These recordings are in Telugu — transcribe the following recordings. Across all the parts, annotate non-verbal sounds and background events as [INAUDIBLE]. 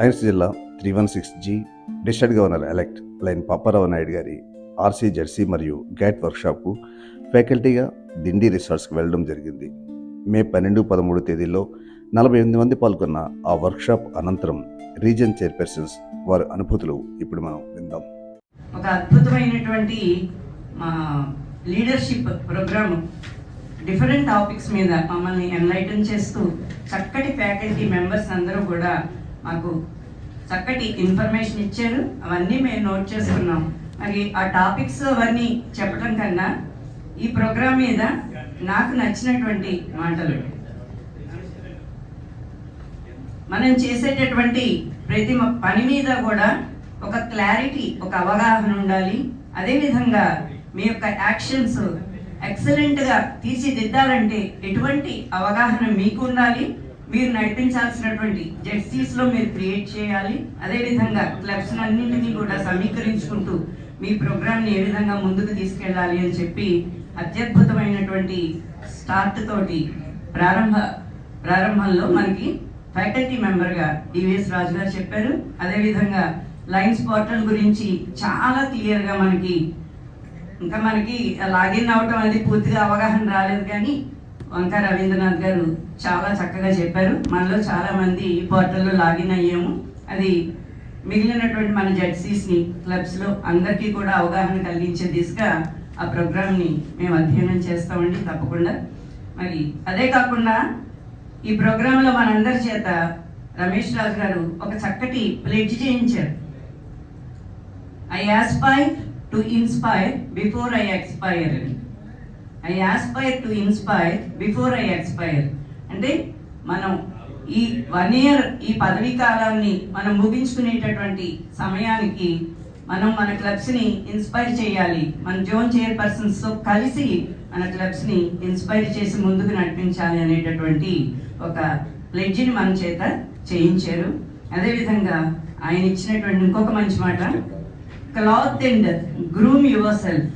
లయన్స్ జిల్లా three one six G district governor elect lion Paparao Naidu గారి ఆర్సీ జెర్సీ మరియు గైట్ వర్క్షాప్కు ఫ్యాకల్టీగా దిండి రిసార్ట్స్కి వెళ్ళడం జరిగింది. మే పన్నెండు పదమూడు తేదీల్లో నలభై ఎనిమిది మంది పాల్గొన్న ఆ వర్క్షాప్ అనంతరం రీజన్ చైర్పర్సన్స్ వారి అనుభూతులు ఇప్పుడు మనం విందాం. ఒక అద్భుతమైనటువంటి మా లీడర్షిప్ ప్రోగ్రామ్ డిఫరెంట్ టాపిక్స్ మీద మమ్మల్ని ఎన్లైటన్ చేస్తూ చక్కటి ఫ్యాకల్టీ మెంబర్స్ అందరూ కూడా మాకు చక్కటి ఇన్ఫర్మేషన్ ఇచ్చారు. అవన్నీ మేము నోట్ చేసుకున్నాం. మరి ఆ టాపిక్స్ అవన్నీ చెప్పడం కన్నా ఈ ప్రోగ్రామ్ మీద నాకు నచ్చినటువంటి మాటలు. మనం చేసేటటువంటి ప్రతి పని మీద కూడా ఒక క్లారిటీ ఒక అవగాహన ఉండాలి. అదేవిధంగా మీ యొక్క యాక్షన్స్ ఎక్సలెంట్గా తీర్చిదిద్దాలంటే ఎటువంటి అవగాహన మీకు ఉండాలి. మీరు నడిపించాల్సినటువంటి జెర్సీస్లో మీరు క్రియేట్ చేయాలి. అదేవిధంగా క్లబ్స్ అన్నింటినీ కూడా సమీకరించుకుంటూ మీ ప్రోగ్రామ్ని ఏ విధంగా ముందుకు తీసుకెళ్ళాలి అని చెప్పి అత్యద్భుతమైనటువంటి స్టార్ట్ తోటి ప్రారంభ ప్రారంభంలో మనకి ఫ్యాకల్టీ మెంబర్గా డివిఎస్ రాజు గారు చెప్పారు. అదేవిధంగా లైన్స్ పోర్టల్ గురించి చాలా క్లియర్గా మనకి ఇంకా మనకి లాగిన్ అవటం అనేది పూర్తిగా అవగాహన రాలేదు కానీ వంక రవీంద్రనాథ్ గారు చాలా చక్కగా చెప్పారు. మనలో చాలామంది ఈ పోర్టల్లో లాగిన్ అయ్యాము. అది మిగిలినటువంటి మన జెడ్సీస్ని క్లబ్స్లో అందరికీ కూడా అవగాహన కలిగించే దిశగా ఆ ప్రోగ్రామ్ని మేము అధ్యయనం చేస్తామండి తప్పకుండా. మరి అదే కాకుండా ఈ ప్రోగ్రాంలో మనందరి చేత రమేష్ రాజు గారు ఒక చక్కటి ప్లెడ్జ్ చేయించారు. I aspire to inspire before I expire అని. I aspire to inspire before I expire అంటే మనం ఈ వన్ ఇయర్ ఈ పదవీ కాలాన్ని మనం ముగించుకునేటటువంటి సమయానికి మనం మన క్లబ్స్ని ఇన్స్పైర్ చేయాలి. మన జోన్ చైర్పర్సన్స్తో కలిసి మన క్లబ్స్ని ఇన్స్పైర్ చేసి ముందుకు నడిపించాలి అనేటటువంటి ఒక ప్లెడ్జిని మన చేత చేయించారు. అదేవిధంగా ఆయన ఇచ్చినటువంటి ఇంకొక మంచి మాట cloth and groom yourself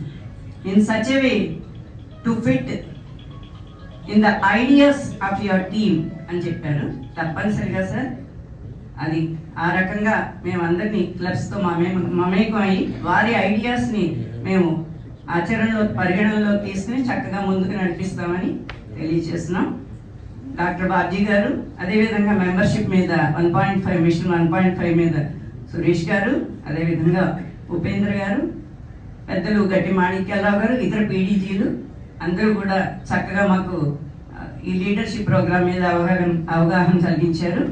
in such a way to fit in the ideas of your team అని చెప్పారు. తప్పనిసరిగా సార్. అది ఆ రకంగా మేమందరినీ క్లబ్స్తో మమే మమేకం అయ్యి వారి ఐడియాస్ని మేము ఆచరణలో పరిగణనలో తీసుకుని చక్కగా ముందుకు నడిపిస్తామని తెలియజేస్తున్నాం. డాక్టర్ బాబ్జీ గారు అదేవిధంగా మెంబర్షిప్ మీద one point five mission one point five మీద సురేష్ గారు అదేవిధంగా ఉపేంద్ర గారు పెద్దలు గట్టి మాణిక్యాలరావు గారు ఇతర పీడీజీలు అందరూ కూడా చక్కగా మాకు ఈ లీడర్షిప్ ప్రోగ్రామ్ మీద అవగాహన అవగాహన కలిగించారు.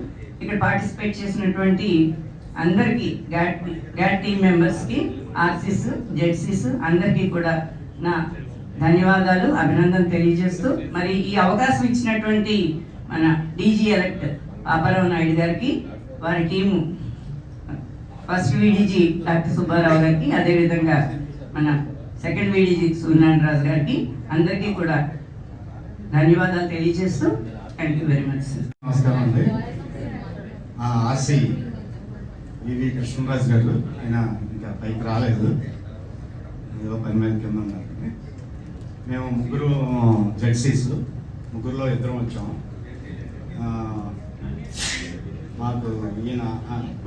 ఇక్కడ పార్టిసిపేట్ చేసినటువంటి అందరికీ గ్యాట్ గ్యాట్ టీమ్ మెంబర్స్కి ఆర్సీస్ జెడ్సీస్ అందరికీ కూడా నా ధన్యవాదాలు అభినందన తెలియజేస్తూ మరి ఈ అవకాశం ఇచ్చినటువంటి మన డీజీ ఎలక్ట్ పాపారావు నాయుడు గారికి వారి team first VDG doctor Subbarao గారికి అదేవిధంగా మన సెకండ్ వీడీజీ సూర్యనారాయణ రాజు గారికి. అందరికీ కూడా ధన్యవాదాలు తెలియజేస్తూ thank you very much sir నమస్కారం అండి. ఆర్సి వివి కృష్ణరాజు గారు ఆయన ఇంకా పైకి రాలేదు. ఏదో పని మీద కింద ఉన్నారు. మేము ముగ్గురు జడ్సీస్ ముగ్గురులో ఇద్దరం వచ్చాము మాకు ఈయన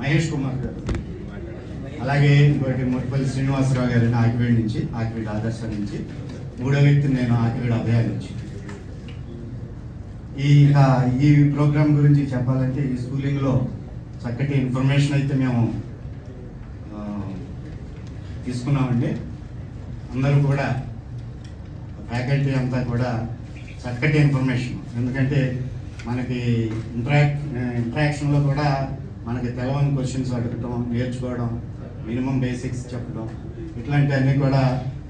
మహేష్ కుమార్ గారు. అలాగే ఇంకోటి ముట్టుపల్లి శ్రీనివాసరావు గారు ఆకివీడి నుంచి ఆకివీడి ఆదర్శ నుంచి మూడో వ్యక్తి నేను ఆకివీడి అభయ నుంచి ఈ ఈ ప్రోగ్రాం గురించి చెప్పాలంటే ఈ స్కూలింగ్లో చక్కటి ఇన్ఫర్మేషన్ అయితే మేము తీసుకున్నామండి. అందరూ కూడా ఫ్యాకల్టీ అంతా కూడా చక్కటి ఇన్ఫర్మేషన్. ఎందుకంటే మనకి ఇంటరాక్ట్ ఇంటరాక్షన్లో కూడా మనకి తెలవని క్వశ్చన్స్ అడగటం నేర్చుకోవడం మినిమం బేసిక్స్ చెప్పడం. ఇట్లాంటివన్నీ కూడా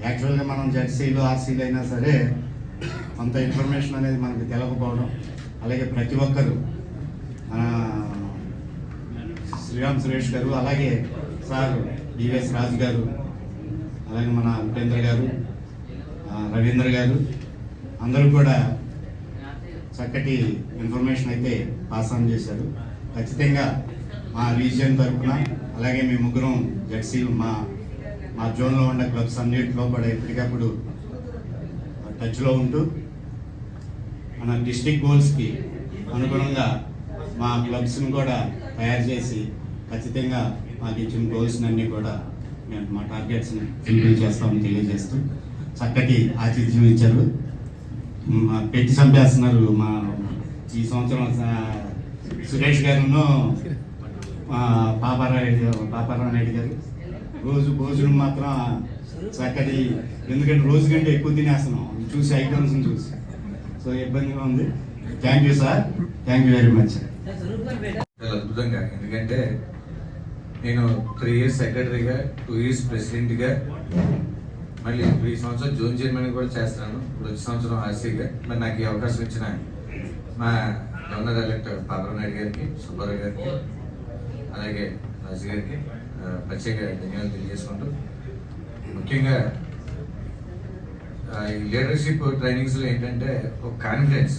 యాక్చువల్గా మనం జెడ్సీలు ఆర్సీలు అయినా సరే కొంత ఇన్ఫర్మేషన్ అనేది మనకి తెలియకపోవడం అలాగే ప్రతి ఒక్కరు మన శ్రీరామ్ సురేష్ గారు అలాగే సార్ డివిఎస్ రాజు గారు అలాగే మన ఉపేంద్ర గారు రవీంద్ర గారు అందరూ కూడా చక్కటి ఇన్ఫర్మేషన్ అయితే పాస్ ఆన్ చేశారు. ఖచ్చితంగా మా రీజియన్ తరఫున అలాగే మీ ముగ్గురం జెడ్సీ మా మా జోన్లో ఉన్న క్లబ్స్ అన్నింటిలో కూడా ఎప్పటికప్పుడు టచ్లో ఉంటూ మన డిస్టిక్ గోల్స్కి అనుగుణంగా మా క్లబ్స్ని కూడా తయారు చేసి ఖచ్చితంగా మాకు ఇచ్చిన గోల్స్ అన్నీ కూడా మేము మా టార్గెట్స్ని ఫుల్ఫిల్ చేస్తామని తెలియజేస్తూ చక్కటి ఆతిథ్యం ఇచ్చారు. మా పెట్టి చంపేస్తున్నారు మా ఈ సంవత్సరం సురేష్ గారును పాపారాయుడు గారు పాపారావు నాయుడు గారు. రోజు భోజనం మాత్రం చక్కటి ఎందుకంటే రోజు కంటే ఎక్కువ తినేస్తున్నాం. చూసి ఐటమ్స్ చూసి. సో ఇబ్బందిగా ఉంది. Thank you sir thank you very much చాలా అద్భుతంగా. ఎందుకంటే నేను త్రీ ఇయర్స్ సెక్రటరీగా టూ ఇయర్స్ ప్రెసిడెంట్గా మళ్ళీ ఈ సంవత్సరం జోన్ చైర్మన్ కూడా చేస్తున్నాను. ఇప్పుడు వచ్చే సంవత్సరం ఆర్సీగా. మరి నాకు ఈ అవకాశం ఇచ్చిన మా గవర్నర్ ఎలక్టర్ పాపరావు నాయుడు గారికి సుబ్బారావు గారికి అలాగే రాజు గారికి ప్రత్యేక ధన్యవాదాలు తెలియజేసుకుంటూ ముఖ్యంగా ఈ లీడర్షిప్ ట్రైనింగ్స్లో ఏంటంటే ఒక కాన్ఫిడెన్స్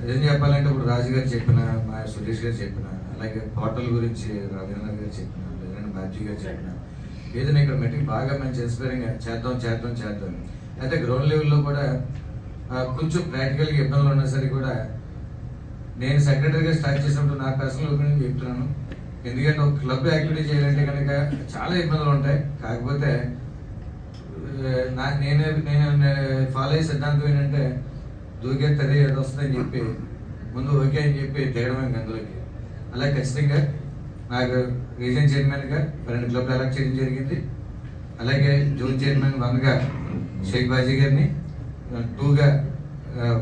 నిజం చెప్పాలంటే ఇప్పుడు రాజు గారు చెప్పిన మా సురేష్ గారు చెప్పిన అలాగే పోర్టల్ గురించి రవీంద్ర గారు చెప్పిన లేదంటే బాబ్జీ గారు చెప్పిన ఏదైనా ఇక్కడ మెట్రిక్ బాగా మంచి ఇన్స్పైరింగ్గా చేద్దాం చేద్దాం చేద్దాం. అయితే గ్రౌండ్ లెవెల్లో కూడా కొంచెం ప్రాక్టికల్గా ఇబ్బందులు ఉన్నా సరే కూడా నేను సెక్రటరీగా స్టార్ట్ చేసినప్పుడు నా పర్సనల్ ఒపీనియన్ చెప్తున్నాను. ఎందుకంటే ఒక క్లబ్ యాక్టివిటీ చేయాలంటే కనుక చాలా ఇబ్బందులు ఉంటాయి. కాకపోతే నా నేను నేను ఫాలో అయ్యే సిద్ధాంతం ఏంటంటే దూకే తది ఏదో వస్తుందని చెప్పి ముందు ఓకే అని చెప్పి దిగడమే అందులోకి. అలా ఖచ్చితంగా నాకు రీజన్ చైర్మన్గా రెండు క్లబ్లు ఎలక్ట్ చేయడం జరిగింది. అలాగే జోన్ చైర్మన్ వన్గా షేక్ బాజీ గారిని టూగా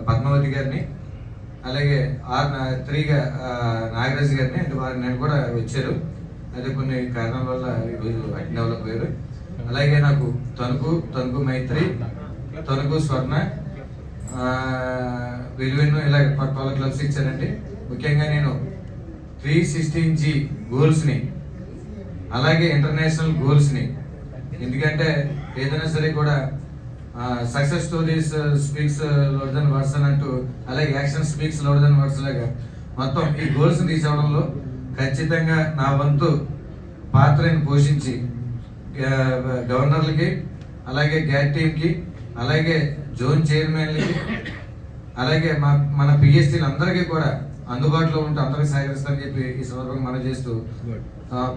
పద్మావతి గారిని అలాగే ఆర్ త్రీగా నాగరాజు గారిని అంటే వారు నేను కూడా వచ్చారు అయితే కొన్ని కారణాల వల్ల ఈరోజు అటెండ్ అవ్వలేకపోయారు అలాగే నాకు తణుకు తణుకు మైత్రి తణుకు స్వర్ణ విలువెన్ను ఇలా పట్టాల క్లబ్స్ ఇచ్చానండి ముఖ్యంగా నేను త్రీ సిక్స్టీన్ జీ గోల్స్ని అలాగే ఇంటర్నేషనల్ గోల్స్ని ఎందుకంటే ఏదైనా సరే కూడా success stories speaks load than words అని అంటూ అలాగే action speaks load than words లాగా. మొత్తం ఈ గోల్స్ తీసుకోవడంలో ఖచ్చితంగా నా వంతు పాత్రని పోషించి గవర్నర్లకి అలాగే గ్యాట్ టీమ్కి అలాగే జోన్ చైర్మన్లకి అలాగే మా మన పిఎస్టీలు అందరికీ కూడా అందుబాటులో ఉంటూ అందరికీ సహకరిస్తానని చెప్పి ఈ సందర్భంగా మనం చేస్తూ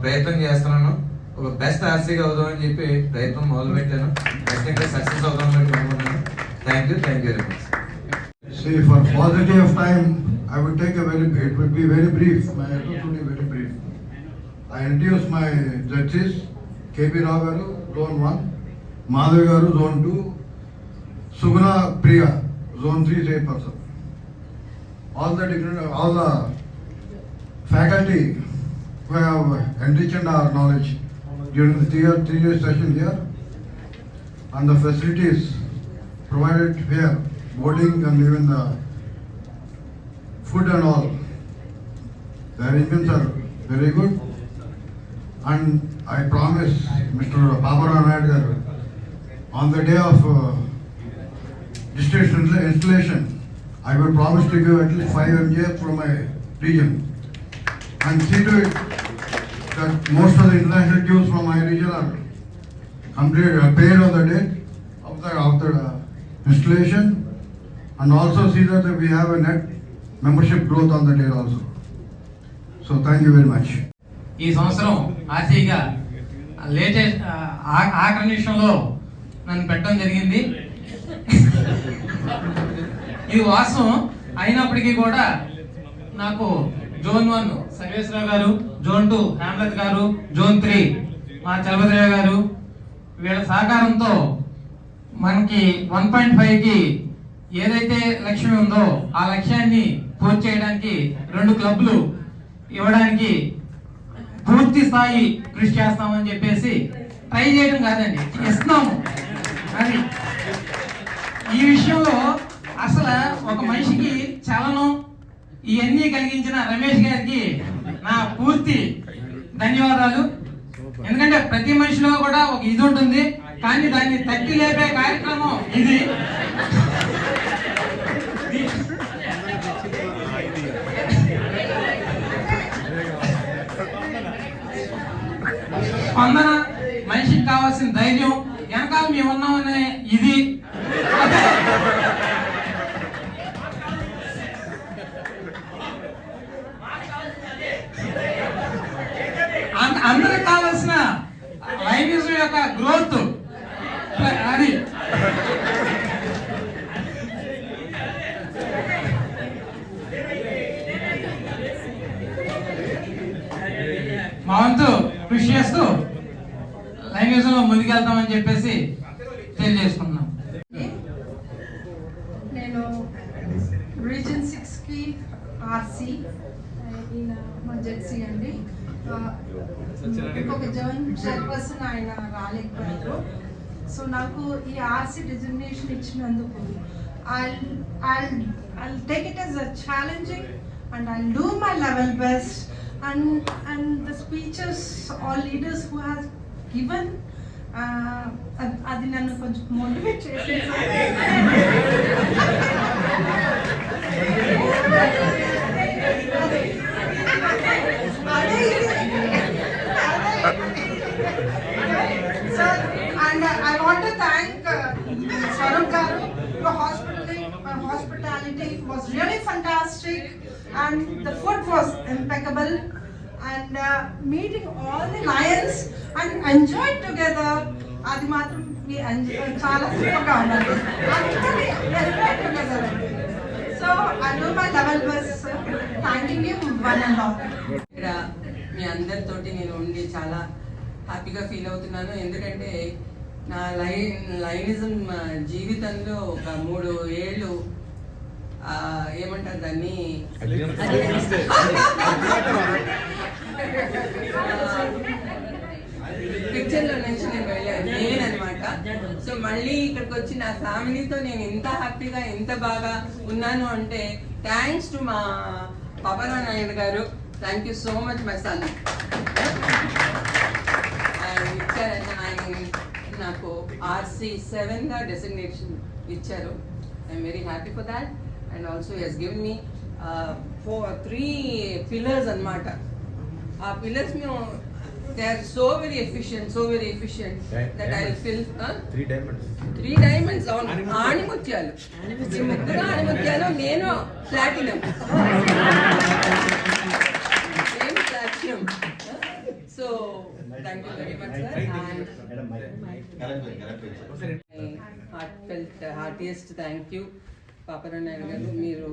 ప్రయత్నం చేస్తున్నాను. ఒక బెస్ట్ ఆర్సీగా అవుదామని చెప్పి ప్రయత్నం మొదలు పెట్టాను ఖచ్చితంగా సక్సెస్ అవుదామని చెప్పి అనుకుంటున్నాను thank you thank you very much See, for paucity of time, I would take a very, it would be very brief, my address would be very brief. I introduce my judges, KP Rao garu, zone 1, Madhavi garu, zone 2, Sugna Priya, zone three, eight person. All the all the faculty who have enriched our knowledge during the year, three year session here, and the facilities provided here, boarding and even the food and all. The arrangements are very good. And I promise Mr. Babara Nayar, on the day of uh, installation, I will promise to give at least five MJF from my region. And see to it that most of the international Jews from my region are completed, are paid on the date of the, of the uh, installation. And also see that we have a net membership growth on the day also. So thank you very much. ఈ సంవత్సరం ఆర్సీగా లేటెస్ట్ ఆఖరి నిమిషంలో నన్ను పెట్టడం జరిగింది ఇది వాస్తవం అయినప్పటికీ కూడా నాకు జోన్ వన్ సర్వేశ్వరరావు గారు. జోన్ టూ హేమలత్ గారు. జోన్ త్రీ మా చలపతిరావు గారు. వీళ్ళ సహకారంతో మనకి వన్ పాయింట్ ఫైవ్కి ఏదైతే లక్ష్యం ఉందో ఆ లక్ష్యాన్ని పూర్తి చేయడానికి రెండు క్లబ్లు ఇవ్వడానికి పూర్తి స్థాయి కృషి చేస్తామని చెప్పేసి ట్రై చేయడం కాదండి ఇస్తున్నాము అది ఈ విషయంలో అసలు ఒక మనిషికి చలనం ఇవన్నీ కలిగించిన రమేష్ గారికి నా పూర్తి ధన్యవాదాలు. ఎందుకంటే ప్రతి మనిషిలో కూడా ఒక ఇది ఉంటుంది కానీ దాన్ని తట్టి లేపే కార్యక్రమం ఇది. స్పందన మనిషికి కావాల్సిన ధైర్యం వెనకాల మేము ఉన్నామనే ఇది. అందరికి కావాల్సిన లైనిజం యొక్క గ్రోత్. అది. మా వంతు కృషి చేస్తూ లైంగిజంలో ముందుకెళ్తామని చెప్పేసి తెలియజేసుకుంటున్నాం నేను రీజన్ సిక్స్కి ఆర్సి ఈయన మా జెర్సీ అండి ఆ, ఇంకొక చైర్పర్సన్ ఆయన రాలేకపోయారు. సో నాకు ఈ ఆర్సీ డిజిగ్నేషన్ ఇచ్చినందుకు I I take it as a challenging and I do my level best and and the speeches all leaders who has given అది నన్ను కొంచెం మోటివేట్ చేసింది Sir, and uh, I want to thank uh, Swarup Garu. Your hospitality, uh, hospitality was really fantastic, and the food was impeccable. And uh, meeting all the lions and enjoyed together. అది మాత్రం మీ enjoy- చాలా సూపర్గా ఉన్నది అందరినీ enjoy together so I do my level best thanking you one and all ఇక్కడ మీ అందరితోటి నేను ఉండి చాలా హ్యాపీగా ఫీల్ అవుతున్నాను. ఎందుకంటే నా లైన్ లైనిజం జీవితంలో ఒక మూడు ఏళ్ళు ఏమంటారు దాన్ని? పిక్చర్లో నుంచి నేను వెళ్ళాను నేను అనమాట సో మళ్ళీ ఇక్కడికి వచ్చి నా ఫ్యామిలీతో నేను ఇంత హ్యాపీగా ఇంత బాగా ఉన్నాను అంటే థ్యాంక్స్ టు మా Pavan Naidu garu. Thank you so much my son ఆయన నాకు ఆర్సీ సెవెన్గా డెసిగ్నేషన్ ఇచ్చారు. I'm very happy for that and also as give me four three pillars అన్నమాట. ఆ పిల్లర్స్ మేము they are so very efficient so very efficient that I feel three diamonds three diamonds అవును ఆణిముత్యాలు ముగ్గురు ఆణిముత్యాలు నేను platinum [LAUGHS] thank you very much sir heartfelt heartiest thank you Paparayana garu మీరు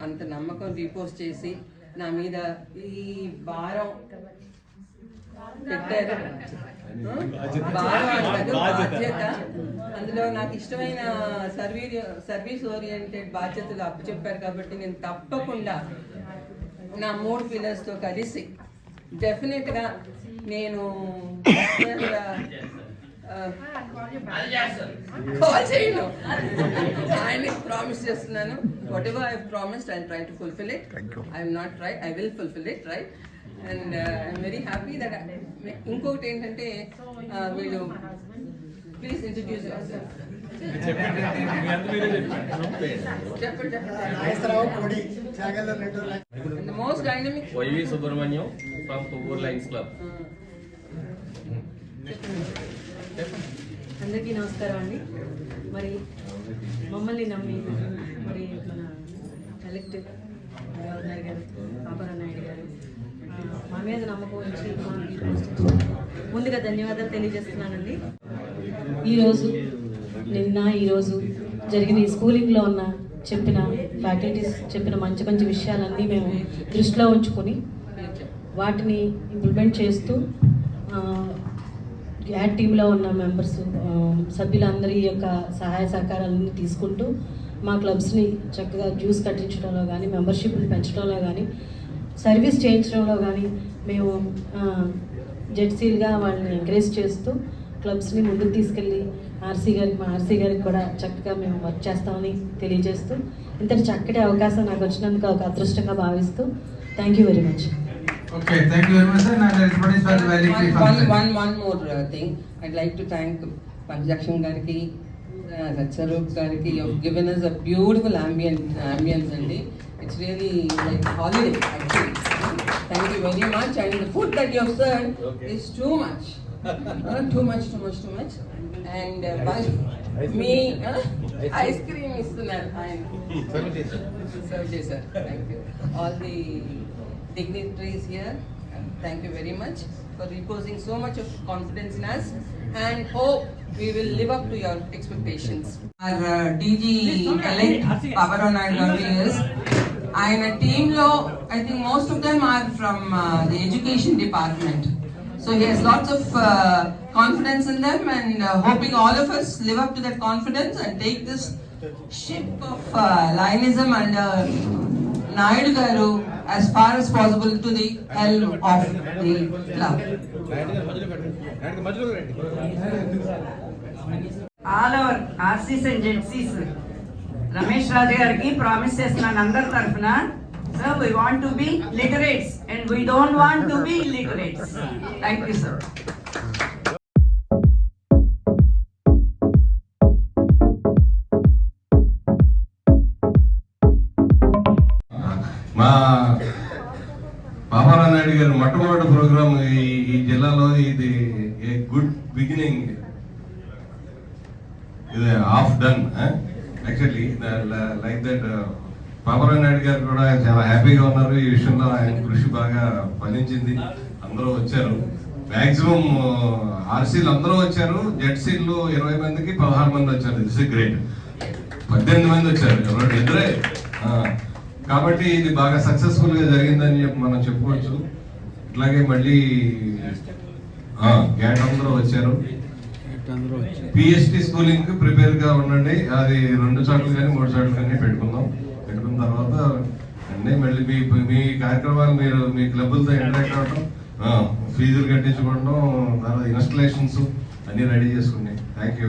అంత నమ్మకం రీపోస్ట్ చేసి నా మీద ఈ భారం పెట్టారు. బాధ్యత. అందులో నాకు ఇష్టమైన సర్వీస్ సర్వీస్ ఓరియంటెడ్ బాధ్యతలు అప్పచెప్పారు కాబట్టి నేను తప్పకుండా నా మూడు పిల్లర్స్తో కలిసి డెఫినెట్గా నేను కాల్ చేయను. ఆయన ప్రామిస్ చేస్తున్నాను. Whatever I promised I try to fulfil it I'm not try I will fulfil it right and I'm very happy that ఇంకొకటి ఏంటంటే uh, వీళ్ళు ప్లీజ్ ఇంట్రడ్యూస్ చెప్పండి. Most dynamic YV Subrahmanyam from Kovvur Lions club అందరికీ నమస్కారం అండి. మరి మమ్మల్ని నమ్మి మరి మన కలెక్టర్ గవర్నర్ గారు పాపరావు నాయుడు గారు మా మీద నమ్మకం ఇచ్చినందుకు ముందుగా ధన్యవాదాలు తెలియజేస్తున్నానండి. ఈరోజు నిన్న ఈరోజు జరిగిన ఈ స్కూలింగ్లో ఉన్న చెప్పిన ఫ్యాకల్టీస్ చెప్పిన మంచి మంచి విషయాలన్నీ మేము దృష్టిలో ఉంచుకొని వాటిని ఇంప్లిమెంట్ చేస్తూ యాడ్ టీంలో ఉన్న మెంబర్స్ సభ్యులందరి యొక్క సహాయ సహకారాలన్నీ తీసుకుంటూ మా క్లబ్స్ని చక్కగా జ్యూస్ కట్టించడంలో కానీ మెంబర్షిప్ని పెంచడంలో కానీ సర్వీస్ చేయించడంలో కానీ మేము జెడ్సీలుగా వాళ్ళని ఎంకరేజ్ చేస్తూ క్లబ్స్ని ముందుకు తీసుకెళ్ళి ఆర్సీ గారికి మా ఆర్సీ గారికి కూడా చక్కగా మేము వర్క్ చేస్తామని తెలియజేస్తూ ఇంతటి చక్కటి అవకాశం నాకు వచ్చినందుకు ఒక అదృష్టంగా భావిస్తూ thank you very much. Okay thank you very much sir నాకు response for the very one, one, one, one more uh, thing. I'd like to thank Panjakshan Gariki, uh, Ratsarup Gariki. You've given us a beautiful ambient ambience and it's really like holiday actually. Thank you very much. And the food that you have served Okay. is too much. Uh, too much, too much, too much. And uh, by me, uh, ice cream ఇస్తున్నారు ఆయన సర్వ్ చేశారు thank you all the dignitaries here, thank you very much. for reposing so much of confidence in us and hope we will live up to your expectations. our uh, DG elect Pavaro Naidu garu is ఆయన టీంలో I think most of them are from the education department so he has lots of confidence in them and hoping all of us live up to that confidence and take this ship of uh, Lionism Naidu garu Naidu garu as far as possible to the helm of the club. All over RCs and ZCs Ramesh Raju గారికి ప్రామిస్ చేస్తున్నాను అందరి తరఫున sir we want to be literates and we don't want to be literates thank you sir చాలా హ్యాపీగా ఉన్నారు. ఈ విషయంలో ఆయన కృషి బాగా ఫలించింది. అందరూ వచ్చారు. మాక్సిమం ఆర్సీలు అందరూ వచ్చారు. జెడ్సీలు ఇరవై మందికి పదహారు మంది వచ్చారు. దిస్ ఇస్ గ్రేట్ పద్దెనిమిది మంది వచ్చారు. ఎవరు ఇద్దరే. కాబట్టి ఇది బాగా సక్సెస్ఫుల్గా జరిగిందని చెప్పి మనం చెప్పుకోవచ్చు. ఇట్లాగే మళ్ళీ గ్యాట్ అందరూ వచ్చారు. పిహెచ్డి స్కూలింగ్ ప్రిపేర్గా ఉండండి. అది రెండు చోట్ల కానీ మూడు చోట్ల కానీ పెట్టుకుందాం. పెట్టుకున్న తర్వాత ఉన్నాయి మళ్ళీ మీ మీ కార్యక్రమాలు మీరు మీ క్లబ్లతో ఇంటరాక్ట్ అవ్వడం ఫీజులు కట్టించుకోవడం తర్వాత ఇన్స్టలేషన్స్ అన్ని రెడీ చేసుకున్నాయి థ్యాంక్ యూ